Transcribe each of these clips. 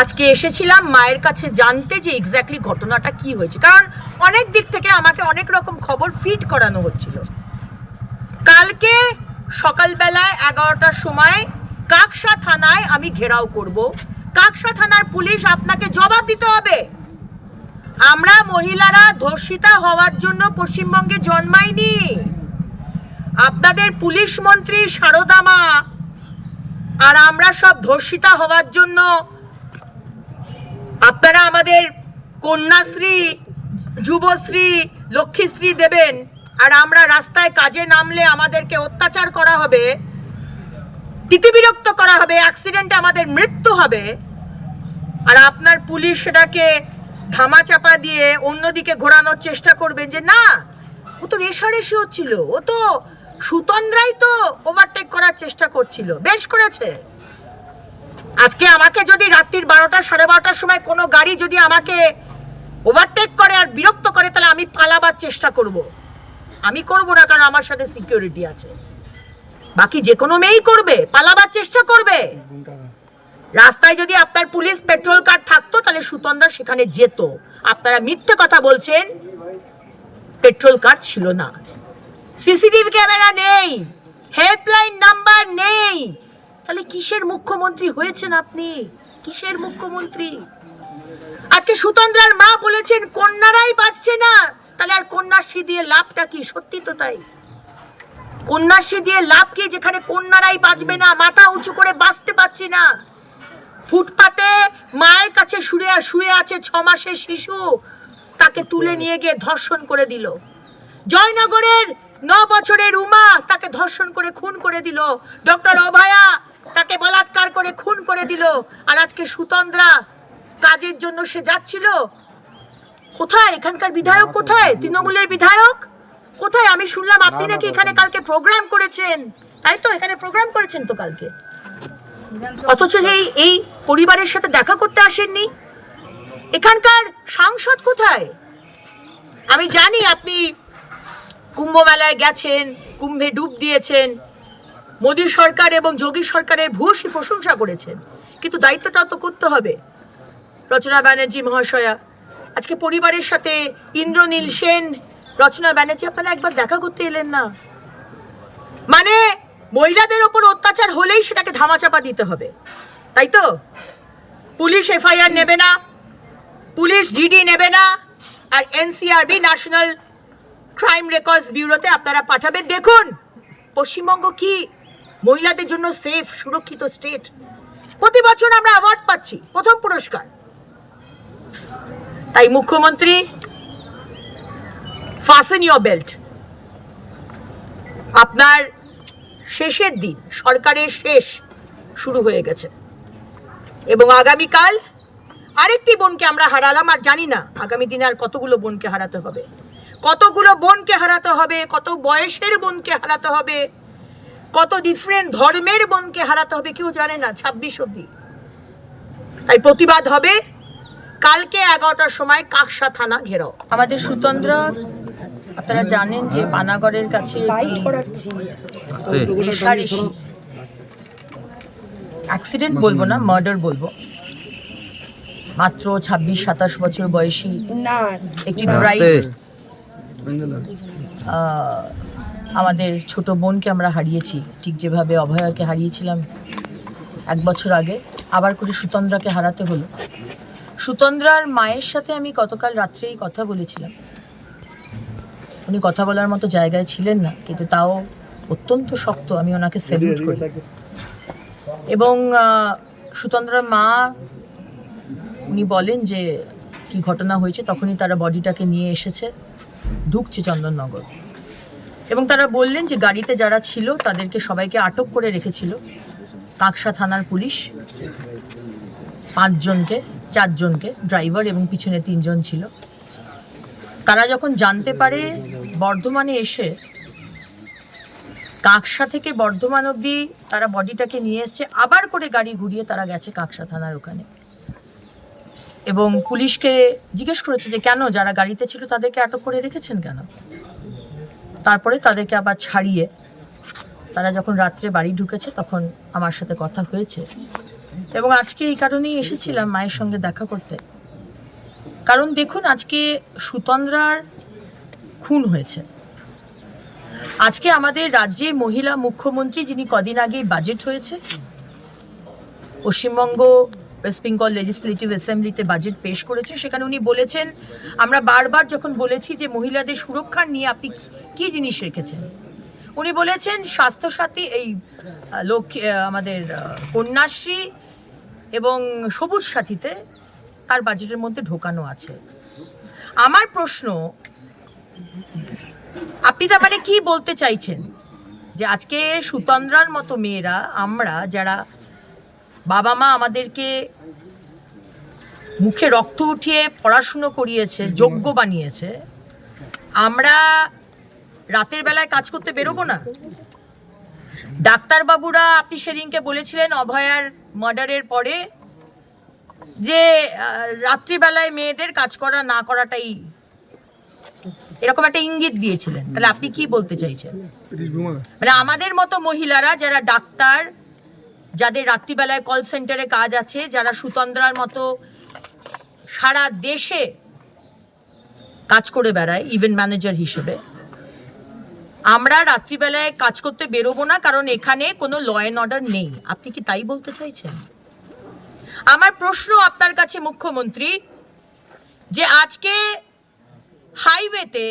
আজকে এসেছিলাম মায়ের কাছে জানতে যে এক্স্যাক্টলি ঘটনাটা কি হয়েছে। কারণ অনেক দিক থেকে আমাকে অনেক রকম খবর ফিট করানো হচ্ছিল। কালকে সকালবেলায় এগারোটার সময় কাকসা থানায় আমি ঘেরাও করব। কাকসা থানার পুলিশ আপনাকে জবাব দিতে হবে। আমরা মহিলারা ধর্ষিতা হওয়ার জন্য পশ্চিমবঙ্গে জন্মাইনি। আপনাদের পুলিশ মন্ত্রী সারদামা আর আমরা সব ধর্ষিতা হওয়ার জন্য আপনারা আমাদের কন্যাশ্রী, যুবশ্রী, লক্ষ্মীশ্রী দেবেন, আর আমরা রাস্তায় কাজে নামলে আমাদেরকে অত্যাচার করা হবে, তিতিবিরক্ত করা হবে অ্যাক্সিডেন্টে আমাদের মৃত্যু হবে, আর আপনার পুলিশ সেটাকে ধামাচাপা দিয়ে অন্যদিকে ঘোরানোর চেষ্টা করবেন যে না, ও তো রেশারেশি হচ্ছিল ও তো সুতন্দ্রাই তো ওভারটেক করার চেষ্টা করছিল, বেশ করেছে। আজকে আমাকে যদি রাত্রির বারোটা, সাড়ে বারোটার সময় কোনো গাড়ি যদি আমাকে ওভারটেক করে আর বিরক্ত করে, তাহলে আমি পালাবার চেষ্টা করব। আমি করব না, কারণ আমার সাথে সিকিউরিটি আছে। বাকি যে কোনো মেয়েই করবে, পালাবার চেষ্টা করবে। রাস্তায় যদি আপনার পুলিশ পেট্রোল কার থাকতো, তাহলে সুতন্দর সেখানে যেত। আপনারা মিথ্যে কথা বলছেন পেট্রোল কার ছিল না। সিসিটিভি ক্যামেরা নেই হেল্পলাইন নাম্বার নেই। তাহলে কিসের মুখ্যমন্ত্রী হয়েছেন আপনি? কিসের মুখ্যমন্ত্রী? আজকে সুতন্দ্রার মা বলেছেন, কন্যারাই বাঁচছে না। তাহলে আর কন্যাশ্রী দিয়ে লাভটা কি? সত্যি তো তাই। কন্যাশ্রী দিয়ে লাভ কি? যেখানে কন্যারাই বাঁচবে না, মাথা উঁচু করে বাঁচতে পারছি না। ফুটপাতে মায়ের কাছে শুয়ে শুয়ে আছে ছ মাসের শিশু, তাকে তুলে নিয়ে গিয়ে ধর্ষণ করে দিল। জয়নগরের ন বছরের উমা তাকে ধর্ষণ করে খুন করে দিল। ডক্টর অভয়া তাকে বলাৎকার করে খুন করে দিল। আর আজকে সুতন্দ্রা কাজের জন্য সে যাচ্ছিল। কোথায়? এখানকার বিধায়ক কোথায়? তৃণমূলের বিধায়ক? কোথায়? আমি শুনলাম আপনি নাকি এখানে কালকে প্রোগ্রাম করেছেন। তাই তো? এখানে প্রোগ্রাম করেছেন তো কালকে। অথচ এই এই পরিবারের সাথে দেখা করতে আসেননি। এখানকার সাংসদ কোথায়? আমি জানি আপনি কুম্ভ মেলায় গেছেন কুম্ভে ডুব দিয়েছেন। মোদী সরকার এবং যোগী সরকারের ভূয়সী প্রশংসা করেছেন। কিন্তু দায়িত্বটা তো করতে হবে। রচনা ব্যানার্জি মহাশয়া, আজকে পরিবারের সাথে ইন্দ্রনীল সেন, রচনা ব্যানার্জি, আপনারা একবার দেখা করতে এলেন না। মানে মহিলাদের ওপর অত্যাচার হলেই সেটাকে ধামাচাপা দিতে হবে। তাই তো? পুলিশ এফআইআর নেবে না, পুলিশ জিডি নেবে না, আর এনসিআরবি, ন্যাশনাল ক্রাইম রেকর্ডস ব্যুরোতে আপনারা পাঠাবেন। দেখুন, পশ্চিমবঙ্গ কি মহিলাদের জন্য সেফ সুরক্ষিত স্টেট প্রতি বছর আমরা অ্যাওয়ার্ড পাচ্ছি, প্রথম পুরস্কার। তাই মুখ্যমন্ত্রী ফাসেন ইয়োর বেল্ট আপনার শেষের দিন, সরকারের শেষ শুরু হয়ে গেছে। এবং আগামীকাল আরেকটি বোনকে আমরা হারালাম, আর জানি না, আগামী দিনে আর কতগুলো বোনকে হারাতে হবে। কতগুলো বোনকে হারাতে হবে, কত বয়সের বোনকে হারাতে হবে কত ডিফারেন্ট ধর্মের বোনকে হারাতে হবে কেউ জানে না ছাব্বিশ অব্দি তাই প্রতিবাদ হবে কালকে এগারোটার সময় কাকসা থানা ঘেরাও। আমাদের সুতন্দ্রা আপনারা জানেন যে পানাগড়ের কাছে রেশারেশি অ্যাক্সিডেন্ট বলব না মার্ডার বলব। মাত্র ছাব্বিশ সাতাশ বছর বয়সী একটি ব্রাইট আমাদের ছোট বোনকে আমরা হারিয়েছি। ঠিক যেভাবে অভয়াকে হারিয়েছিলাম এক বছর আগে, আবার করে সুতন্দ্রাকে হারাতে হলো। সুতন্দ্রার মায়ের সাথে আমি গতকাল রাত্রেই কথা বলেছিলাম। উনি কথা বলার মতো জায়গায় ছিলেন না, কিন্তু তাও অত্যন্ত শক্ত আমি ওনাকে স্যালুট করি। এবং সুতন্দ্রার মা, উনি বলেন যে, কি ঘটনা হয়েছে, তখনই তারা বডিটাকে নিয়ে এসেছে ঢুকছে চন্দননগর। এবং তারা বললেন যে গাড়িতে যারা ছিল, তাদেরকে সবাইকে আটক করে রেখেছিল। কাকসা থানার পুলিশ পাঁচজনকে, চারজনকে, ড্রাইভার এবং পিছনে তিনজন ছিল। তারা যখন জানতে পারে বর্ধমানে এসে, কাকসা থেকে বর্ধমান অবধি তারা বডিটাকে নিয়ে এসছে, আবার করে গাড়ি ঘুরিয়ে তারা গেছে কাকসা থানার ওখানে। এবং পুলিশকে জিজ্ঞেস করেছে যে, কেন? যারা গাড়িতে ছিল তাদেরকে আটক করে রেখেছেন কেন? তারপরে তাদেরকে আবার ছাড়িয়ে তারা যখন রাত্রে বাড়ি ঢুকেছে তখন আমার সাথে কথা হয়েছে। এবং আজকে এই কারণেই এসেছিলাম মায়ের সঙ্গে দেখা করতে। কারণ দেখুন, আজকে সুতন্দ্রার খুন হয়েছে। আজকে আমাদের রাজ্যে মহিলা মুখ্যমন্ত্রী যিনি কদিন আগে বাজেট হয়েছে, পশ্চিমবঙ্গ ওয়েস্ট বেঙ্গল লেজিসলেটিভ অ্যাসেম্বলিতে বাজেট পেশ করেছে, সেখানে উনি বলেছেন, আমরা বারবার যখন বলেছি যে মহিলাদের সুরক্ষা নিয়ে আপনি কি- জিনিস রেখেছেন? উনি বলেছেন, স্বাস্থ্যসাথী, এই লক্ষ্মী আমাদের কন্যাশ্রী এবং সবুজ সাথীতে তার বাজেটের মধ্যে ঢোকানো আছে। আমার প্রশ্ন, আপনি তার মানে কি বলতে চাইছেন? যে আজকে সুতন্দ্রার মতো মেয়েরা, আমরা যারা বাবা মা আমাদেরকে মুখে রক্ত উঠিয়ে পড়াশুনো করিয়েছে যোগ্য বানিয়েছে। আমরা রাতের বেলায় কাজ করতে বেরোবো না। ডাক্তারবাবুরা আপনি সেদিনকে বলেছিলেন অভয়ার মার্ডারের পরে যে রাত্রিবেলায় মেয়েদের কাজ করা না করাটাই এরকম একটা ইঙ্গিত দিয়েছিলেন। তাহলে আপনি কি বলতে চাইছেন? মানে আমাদের মতো মহিলারা যারা ডাক্তার যাদের রাত্রিবেলায় কল সেন্টারে কাজ আছে, যারা সুতন্দ্রার মতো সারা দেশে কাজ করে বেড়ায় ইভেন্ট ম্যানেজার হিসেবে। আমরা রাত্রিবেলায় কাজ করতে বেরোবো না, কারণ এখানে কোনো ল অ্যান্ড অর্ডার নেই। আপনি কি তাই বলতে চাইছেন? আমার প্রশ্ন আপনার কাছে, মুখ্যমন্ত্রী, যে আজকে হাইওয়েতে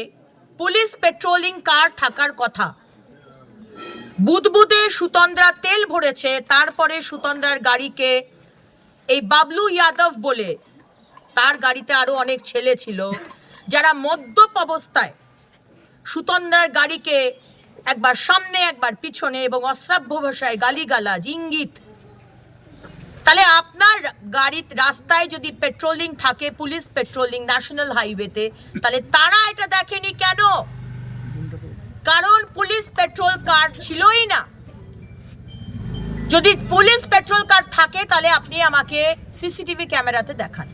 পুলিশ পেট্রোলিং কার থাকার কথা বুদবুদে সুতন্দ্রা তেল ভরেছে, তারপরে সুতন্দ্রার গাড়িকে এই বাবলু যাদব বলে তার গাড়িতে আরও অনেক ছেলে ছিল, যারা মদ্যপ অবস্থায় সুতন্দ্রার গাড়িকে একবার সামনে, একবার পিছনে এবং অশ্রাব্য ভাষায় গালিগালাজ, ইঙ্গিত। তাহলে আপনার গাড়ির রাস্তায় যদি পেট্রোলিং থাকে পুলিশ পেট্রোলিং ন্যাশনাল হাইওয়েতে তাহলে তারা এটা দেখেনি কেন? কারণ পুলিশ পেট্রোল কার ছিলই না। যদি পুলিশ পেট্রোল কার থাকে, তাহলে আপনি আমাকে সিসিটিভি ক্যামেরাতে দেখান।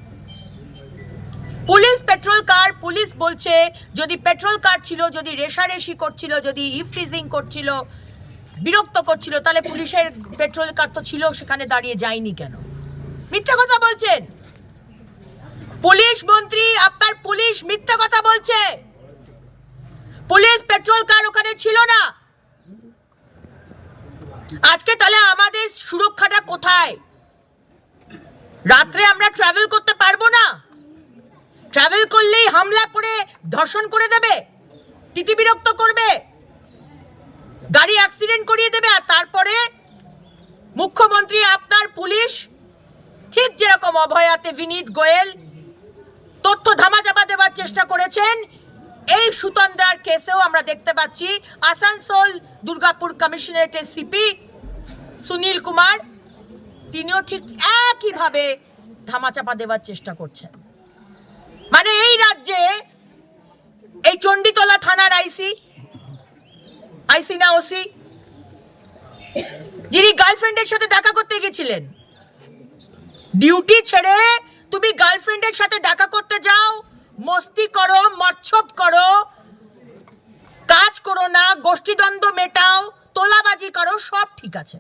পুলিশ পেট্রোল কার পুলিশ বলছে, যদি পেট্রোল কার ছিল, যদি রেশারেশি করছিল, যদি ইফ্রিজিং করছিল, বিরক্ত করছিল, তাহলে পুলিশের পেট্রোল কার তো ছিল, সেখানে দাঁড়িয়ে যায়নি কেন? মিথ্যা কথা বলছেন? পুলিশ মন্ত্রী, আপনার পুলিশ মিথ্যা কথা বলছে। পুলিশ পেট্রোল কার ওখানে ছিল না? আজকে তাহলে আমাদের সুরক্ষাটা কোথায়? রাত্রে আমরা ট্রাভেল করতে পারব না? ট্রাভেল করলেই হামলা করে ধর্ষণ করে দেবে? তিতি বিরক্ত করবে? গাড়ি অ্যাক্সিডেন্ট করিয়ে দেবে আর তারপরে মুখ্যমন্ত্রী, আপনার পুলিশ, ঠিক যেরকম অভয়াতে বিনীত গোয়েল, তথ্য ধামাচাপা দেওয়ার চেষ্টা করেছেন এই সুতন্দ্রার কেসেও আমরা দেখতে পাচ্ছি আসানসোল দুর্গাপুর কমিশনারেটের সিপি সুনীল কুমার, তিনিও ঠিক একইভাবে ধামাচাপা দেওয়ার চেষ্টা করছেন। মানে এই রাজ্যে এই চণ্ডীতলা থানার আইসি আইসি না ওসি যিনি গার্লফ্রেন্ডের সাথে দেখা করতে গেছিলেন, ডিউটি ছেড়ে তুমি গার্লফ্রেন্ডের সাথে দেখা করতে যাও মস্তি করো মচ্ছব করো, কাজ করো না, গোষ্ঠীদ্বন্দ্ব মেটাও, তোলাবাজি করো, সব ঠিক আছে।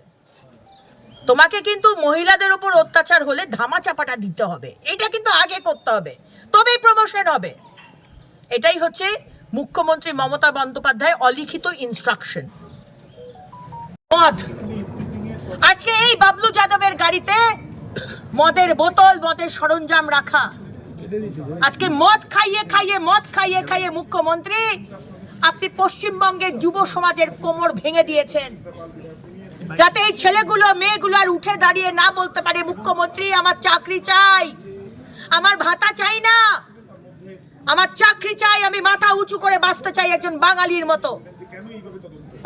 তোমাকে কিন্তু মহিলাদের উপর অত্যাচার হলে ধামা চাপাটা দিতে হবে। এটা কিন্তু আগে করতে হবে। তবেই প্রমোশন হবে। এটাই হচ্ছে মুখ্যমন্ত্রী মমতা বন্দ্যোপাধ্যায় অলিখিত ইনস্ট্রাকশন মদ। আজকে এই বাবলু যাদবের গাড়িতে মদের বোতল, মদের সরঞ্জাম রাখা। আজকে মদ খাইয়ে খাইয়ে, মদ খাইয়ে খাইয়ে মুখ্যমন্ত্রী, আপনি পশ্চিমবঙ্গের যুব সমাজের কোমর ভেঙে দিয়েছেন। যাতে এই ছেলেগুলো, মেয়েগুলো আর উঠে দাঁড়িয়ে না বলতে পারে, মুখ্যমন্ত্রী, আমার চাকরি চাই। আমার ভাতা চাই না। আমার চাকরি চাই, আমি মাথা উঁচু করে বাঁচতে চাই একজন বাঙালির মতো।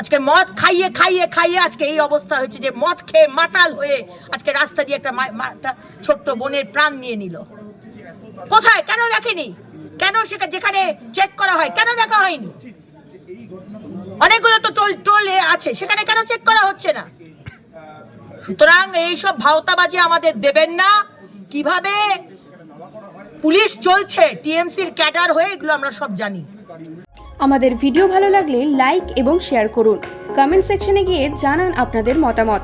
আজকে মদ খাইয়ে খাইয়ে খাইয়ে আজকে এই অবস্থা হয়েছে যে মদ খেয়ে মাতাল হয়ে আজকে রাস্তা দিয়ে একটা ছোট্ট বোনের প্রাণ নিয়ে নিল। কোথায়? কেন দেখেনি? কেন সেটা যেখানে চেক করা হয়? কেন দেখা হয়নি? অনেকগুলো তো টোল, টোলে আছে। সেখানে কেন চেক করা হচ্ছে না? সুতরাং এইসব ভাওতাবাজি আমাদের দেবেন না। কীভাবে পুলিশ চলছে? টিএমসির ক্যাডার হয়ে এগুলো আমরা সব জানি। আমাদের ভিডিও ভালো লাগলে লাইক এবং শেয়ার করুন। কমেন্ট সেকশনে গিয়ে জানান আপনাদের মতামত।